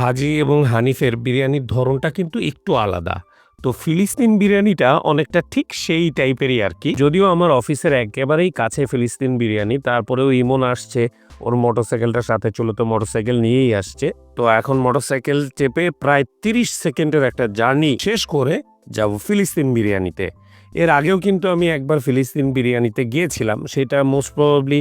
হাজি এবং হানিফের বিরিয়ানির ধরনটা কিন্তু একটু আলাদা। তো ফিলিস্তিন বিরিয়ানিটা অনেকটা ঠিক সেই টাইপেরই আর কি। যদিও আমার অফিসের একেবারেই কাছে ফিলিস্তিন বিরিয়ানি, তারপরেও ইমন আসছে, ওর মোটরসাইকেলটার সাথে চলো তো মোটরসাইকেল নিয়েই আসছে। তো এখন মোটরসাইকেল চেপে প্রায় তিরিশ সেকেন্ডের একটা জার্নি শেষ করে যাব ফিলিস্তিন বিরিয়ানিতে। এর আগেও কিন্তু আমি একবার ফিলিস্তিন বিরিয়ানিতে গিয়েছিলাম, সেটা মোস্ট প্রবাবলি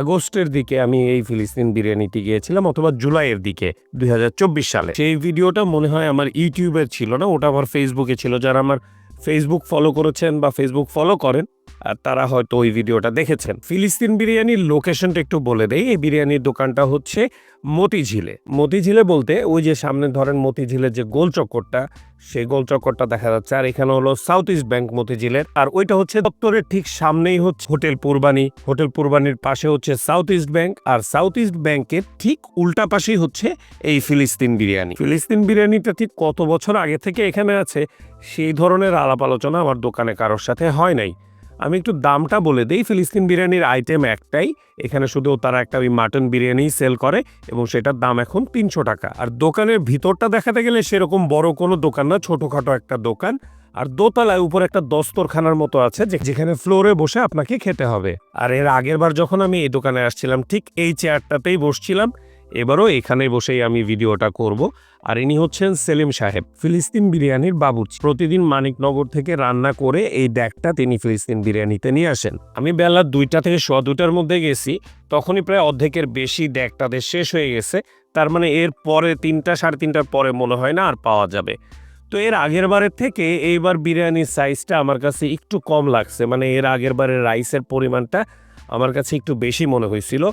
আগস্টের দিকে আমি এই ফিলিস্তিন বিরিয়ানিটি গিয়েছিলাম, অথবা জুলাইয়ের দিকে, দুই হাজার চব্বিশ সালে। সেই ভিডিওটা মনে হয় আমার ইউটিউবের ছিল না, ওটা আমার ফেসবুকে ছিল। যারা আমার ফেসবুক ফলো করেছেন বা ফেসবুক ফলো করেন তারা হয়তো ওই ভিডিওটা দেখেছেন। ফিলিস্তিন বিরিয়ানির লোকেশনটা একটু বলে দেই। এই বিরিয়ানির দোকানটা হচ্ছে মতিঝিলে। মতিঝিলে বলতে ওই যে সামনে ধরেন মতিঝিলের যে গোল চক্করটা সেই গোল চক্করটা দেখা যাচ্ছে। আর এখানে হলো সাউথ ইস্ট ব্যাংক মতিঝিলের। আর ওইটা হচ্ছে দপ্তরের ঠিক সামনেই হচ্ছে হোটেল পূর্বানি। হোটেল পূর্বানির পাশে হচ্ছে সাউথ ইস্ট ব্যাংক। আর সাউথ ইস্ট ব্যাংকের ঠিক উল্টা পাশেই হচ্ছে এই ফিলিস্তিন বিরিয়ানি। ফিলিস্তিন বিরিয়ানিটা ঠিক কত বছর আগে থেকে এখানে আছে, সেই ধরনের আলাপ আলোচনা আমার দোকানে কারোর সাথে হয় নাই। আমি একটু দামটা বলে দিই। ফিলিস্তিন বিরিয়ানির আইটেম একটাই। এখানে শুধু তারা একটা ওই মাটন বিরিয়ানি সেল করে এবং সেটার দাম এখন তিনশো টাকা। আর দোকানের ভিতরটা দেখাতে গেলে সেরকম বড় কোনো দোকান না, ছোটোখাটো একটা দোকান। আর দোতলায় উপর একটা দস্তরখানার মতো আছে যেখানে ফ্লোরে বসে আপনাকে খেতে হবে। আর এর আগের বার যখন আমি এই দোকানে আসছিলাম, ঠিক এই চেয়ারটাতেই বসছিলাম। এবারও এখানে বসেই আমি ভিডিওটা করব। আর ইনি হচ্ছেন সেলিম সাহেব, ফিলিস্তিন বিরিয়ানির বাবুর্চি। প্রতিদিন মানিকনগর থেকে রান্না করে এই ড্যাকটা তিনি ফিলিস্তিন বিরিয়ানিতে নিয়ে আসেন। আমি বেলা দুইটা থেকে সোয়া দুটার মধ্যে গেছি, তখনই প্রায় অর্ধেকের বেশি ড্যাক তাদের শেষ হয়ে গেছে। তার মানে এর পরে তিনটা, সাড়ে তিনটার পরে মনে হয় না আর পাওয়া যাবে। তো এর আগের বারের থেকে এইবার বিরিয়ানির সাইজটা আমার কাছে একটু কম লাগছে। মানে এর আগের বারের রাইসের পরিমাণটা আমার কাছে একটু বেশি মনে হয়েছিল।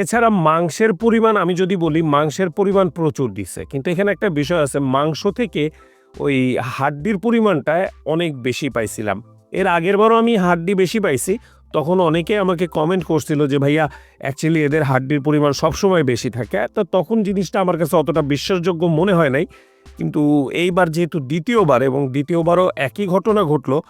এছাড়া মাংসের পরিমাণ, আমি যদি বলি মাংসের পরিমাণ প্রচুর দিছে। কিন্তু এখানে একটা বিষয় আছে, মাংস থেকে ওই হাড্ডির পরিমাণটা অনেক বেশি পাইছিলাম। এর আগের বারও আমি হাড্ডি বেশি পাইছি, তখন অনেকে আমাকে কমেন্ট করছিল যে, ভাইয়া অ্যাকচুয়ালি এদের হাড্ডির পরিমাণ সবসময় বেশি থাকে। তো তখন জিনিসটা আমার কাছে অতটা বিশ্বাসযোগ্য মনে হয় নাই। কিন্তু এইবার যেহেতু দ্বিতীয়বার এবং দ্বিতীয়বারও একই ঘটনা ঘটলো,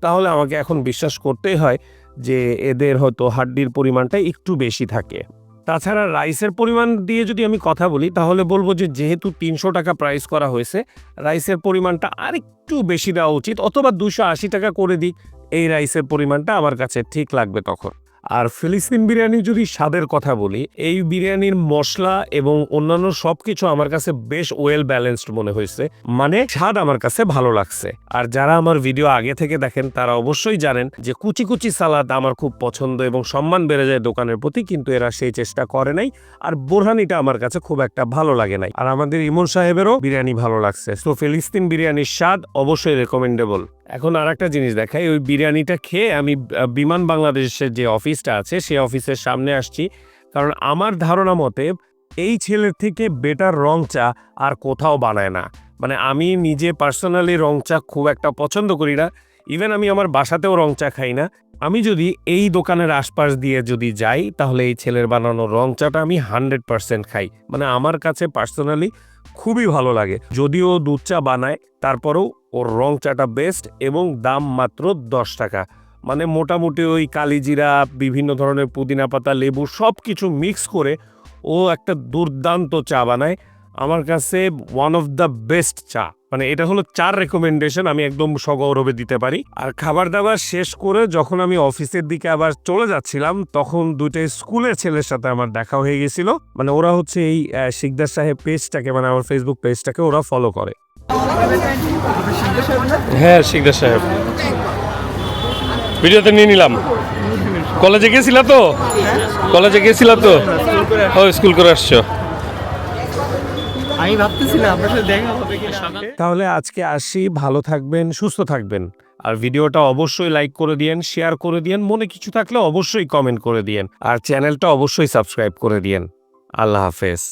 তাহলে আমাকে এখন বিশ্বাস করতেই হয় যে, এদের হয়তো হাড্ডির পরিমাণটা একটু বেশি থাকে। তাছাড়া রাইসের পরিমাণ দিয়ে যদি আমি কথা বলি, তাহলে বলব যে যেহেতু তিনশো টাকা প্রাইস করা হয়েছে, রাইসের পরিমাণটা আরেকটু বেশি দেওয়া উচিত, অথবা দুশো আশি টাকা করে দিই, এই রাইসের পরিমাণটা আমার কাছে ঠিক লাগবে তখন। আর ফিলিস্তিন বিরিয়ানি যদি স্বাদের কথা বলি, এই বিরিয়ানির মশলা এবং অন্যান্য সব কিছু আমার কাছে বেশ ওয়েল ব্যালেন্সড মনে হয়েছে। মানে স্বাদ আমার কাছে ভালো লাগছে। আর যারা আমার ভিডিও আগে থেকে দেখেন, তারা অবশ্যই জানেন যে কুচি কুচি সালাদ আমার খুব পছন্দ এবং সম্মান বেড়ে যায় দোকানের প্রতি, কিন্তু এরা সেই চেষ্টা করে নাই। আর বোরহানিটা আমার কাছে খুব একটা ভালো লাগে নাই। আর আমাদের ইমন সাহেবেরও বিরিয়ানি ভালো লাগছে। তো ফিলিস্তিন বিরিয়ানির স্বাদ অবশ্যই রেকমেন্ডেবল এখন আর একটা জিনিস দেখাই, ওই বিরিয়ানিটা খেয়ে আমি বিমান বাংলাদেশের যে অফিসটা আছে, সেই অফিসের সামনে আসছি। কারণ আমার ধারণা মতে এই ছেলের থেকে বেটার রং চা আর কোথাও বানায় না। মানে আমি নিজে পার্সোনালি রং চা খুব একটা পছন্দ করি না। ইভেন আমি আমার বাসাতেও রং চা খাই না। আমি যদি এই দোকানের আশপাশ দিয়ে যদি যাই, তাহলে এই ছেলের বানানো রং চাটা আমি হান্ড্রেড পার্সেন্ট খাই। মানে আমার কাছে পার্সোনালি খুবই ভালো লাগে। যদিও দুধ চা বানায়, তারপরেও ওর রং চাটা বেস্ট এবং দাম মাত্র দশ টাকা। মানে মোটামুটি ওই কালিজিরা, বিভিন্ন ধরনের পুদিনা পাতা, লেবু সব কিছু মিক্স করে ও একটা দুর্দান্ত চা বানায়। আমার কাছে ওয়ান অফ দ্য বেস্ট চা। মানে এটা হলো চার রেকমেন্ডেশন আমি একদম সগৌরবে দিতে পারি। আর খাবার দাবার শেষ করে যখন আমি অফিসের দিকে আবার চলে যাচ্ছিলাম, তখন দুইটা স্কুলের ছেলের সাথে আমার দেখা হয়ে গেছিল। মানে ওরা হচ্ছে এই শিকদার সাহেব পেজটাকে মানে আমার ফেসবুক পেজটাকে ওরা ফলো করে। হ্যাঁ শিকদার সাহেব। ভিডিওতে নিয়ে নিলাম। কলেজে গেছিলা তো? কলেজে গেছিলা তো? ও স্কুল করে আসছো। আমি ভাবতেছিলাম দেখা হবে তাহলে আজকে আসি ভালো থাকবেন সুস্থ থাকবেন। আর ভিডিওটা অবশ্যই লাইক করে দিয়েন শেয়ার করে দিয়েন মনে কিছু থাকলে অবশ্যই কমেন্ট করে দিয়েন। আর চ্যানেলটা অবশ্যই সাবস্ক্রাইব করে দিয়েন। আল্লাহ হাফেজ।